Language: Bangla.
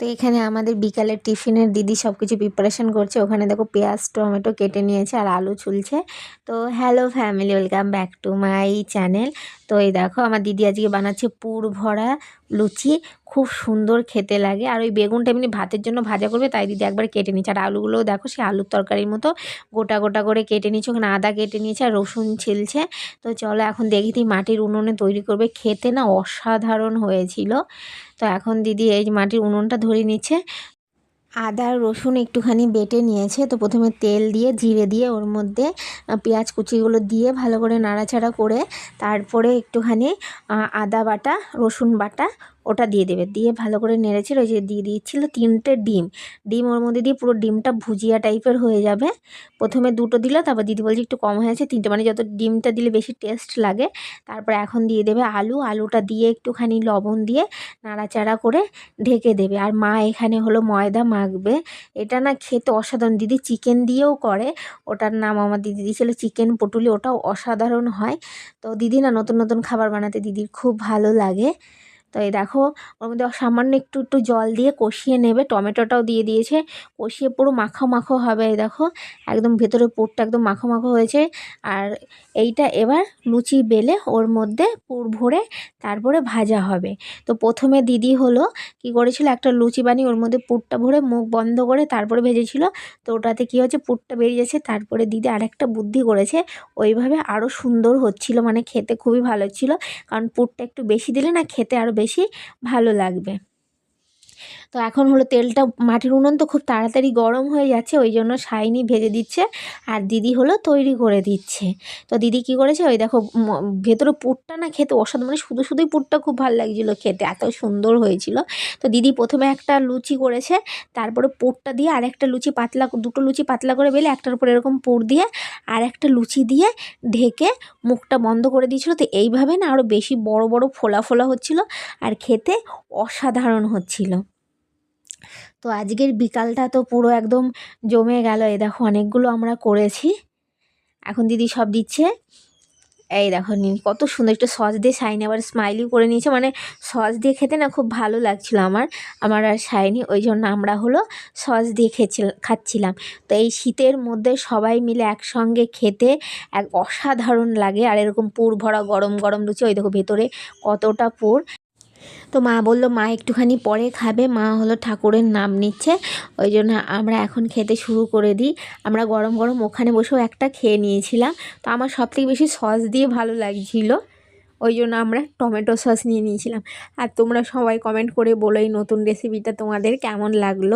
তো এখানে আমাদের বিকালের টিফিনের দিদি সব কিছু প্রিপারেশন করছে। ওখানে দেখো পেঁয়াজ, টমেটো কেটে নিয়েছে আর আলু ছুলছে। তো hello family welcome back to my channel তো এই দেখো আমার দিদি আজকে বানাচ্ছে পুর ভরা লুচি, খুব সুন্দর খেতে লাগে। আর ওই বেগুনটা এমনি ভাতের জন্য ভাজা করবে, তাই দিদি একবার কেটে নিচ্ছে। আর আলুগুলোও দেখো, সে আলুর তরকারির মতো গোটা গোটা করে কেটে নিচ্ছে, ওখানে আদা কেটে নিয়েছে আর রসুন ছিলছে। তো চলো এখন দেখি দিই মাটির উনুনে তৈরি করবে। খেতে না অসাধারণ হয়েছিল। তো এখন দিদি এই মাটির উনুনটা ধরে নিচ্ছে। আদা, রসুন একটুখানি বেটে নিয়েছে। তো প্রথমে তেল দিয়ে, জিরে দিয়ে, ওর মধ্যে পেঁয়াজ কুচিগুলো দিয়ে ভালো করে নাড়াচাড়া করে, তারপরে একটুখানি আদা বাটা, রসুন বাটা ওটা দিয়ে দেবে। দিয়ে ভালো করে নেড়েছিল ওই যে দিয়ে দিচ্ছিল তিনটে ডিম। ডিম ওর মধ্যে দিয়ে পুরো ডিমটা ভুজিয়া টাইপের হয়ে যাবে। প্রথমে দুটো দিল, তারপর দিদি বলছে একটু কম হয়েছে তিনটে। মানে যত ডিমটা দিলে বেশি টেস্ট লাগে। তারপর এখন দিয়ে দেবে আলু। আলুটা দিয়ে একটুখানি লবণ দিয়ে নাড়াচাড়া করে ঢেকে দেবে। আর মা এখানে হলো ময়দা মাখবে। এটা না খেতে অসাধারণ। দিদি চিকেন দিয়েও করে। ওটার নাম আমার দিদি দিয়েছিল চিকেন পটুলি। ওটাও অসাধারণ হয়। তো দিদি না নতুন নতুন খাবার বানাতে দিদির খুব ভালো লাগে। তো এই দেখো, ওর মধ্যে সামান্য একটু একটু জল দিয়ে কষিয়ে নেবে, টমেটোটাও দিয়ে দিয়েছে। কষিয়ে পুরো মাখো মাখো হবে এই দেখো। একদম ভেতরে পুরটা একদম মাখো মাখো হয়েছে। আর এইটা এবার লুচি বেলে ওর মধ্যে পুর ভরে তারপরে ভাজা হবে। তো প্রথমে দিদি হলো কি করেছিল, একটা লুচি বানিয়ে ওর মধ্যে পুরটা ভরে মুখ বন্ধ করে তারপরে ভেজেছিল। তো ওটাতে কী হচ্ছে পুরটা বেরিয়ে যাচ্ছে, তারপরে দিদি আরেকটা বুদ্ধি করেছে। ওইভাবে আরও সুন্দর হচ্ছিল মানে খেতে খুবই ভালো ছিল কারণ পুরটা একটু বেশি দিলে না খেতে আরও বেশি ভালো লাগবে। তো এখন হলো তেলটা মাটির উনুন তো খুব তাড়াতাড়ি গরম হয়ে যাচ্ছে, ওই জন্য শাইনি ভেজে দিচ্ছে আর দিদি হলো তৈরি করে দিচ্ছে। তো দিদি কি করেছে, ওই দেখো ভেতরে পুরটা না খেতে অসাধারণ মানে শুধু শুধুই পুরটা খুব ভালো লাগছিল খেতে, এত সুন্দর হয়েছিল। তো দিদি প্রথমে একটা লুচি করেছে, তারপরে পুরটা দিয়ে আর একটা লুচি পাতলা, দুটো লুচি পাতলা করে বেলে একটার উপর এরকম পুর দিয়ে আর একটা লুচি দিয়ে ঢেকে মুখটা বন্ধ করে দিয়েছিল। তো এইভাবে না আরও বেশি বড় বড় ফোলা ফোলা হচ্ছিল আর খেতে অসাধারণ হচ্ছিল। তো আজকের বিকালটা তো পুরো একদম জমে গেল। এই দেখো অনেকগুলো আমরা করেছি। এখন দিদি সব দিচ্ছে। এই দেখো নিন কত সুন্দর একটু সস দিয়ে শাইনি আবার স্মাইলিও করে নিয়েছে। মানে সস দিয়ে খেতে না খুব ভালো লাগছিল আমার আমার আর শাইনি। ওই জন্য আমরা হলো সস দিয়ে খেয়েছিল খাচ্ছিলাম। তো এই শীতের মধ্যে সবাই মিলে একসঙ্গে খেতে এক অসাধারণ লাগে। আর এরকম পুর ভরা গরম গরম লুচি, ওই দেখো ভেতরে কতটা পুর। তো মা বলল, মা, একটুখানি পরে খাবে। মা হলো ঠাকুরের নাম নিচ্ছে। ওই জন্য আমরা এখন খেতে শুরু করে দিই। আমরা গরম গরম ওখানে বসেও একটা খেয়ে নিয়েছিলাম। তো আমার সব থেকে বেশি সস দিয়ে ভালো লাগছিল। ওই জন্য আমরা টমেটো সস নিয়ে নিয়েছিলাম। আর তোমরা সবাই কমেন্ট করে বলো এই নতুন রেসিপিটা তোমাদের কেমন লাগল?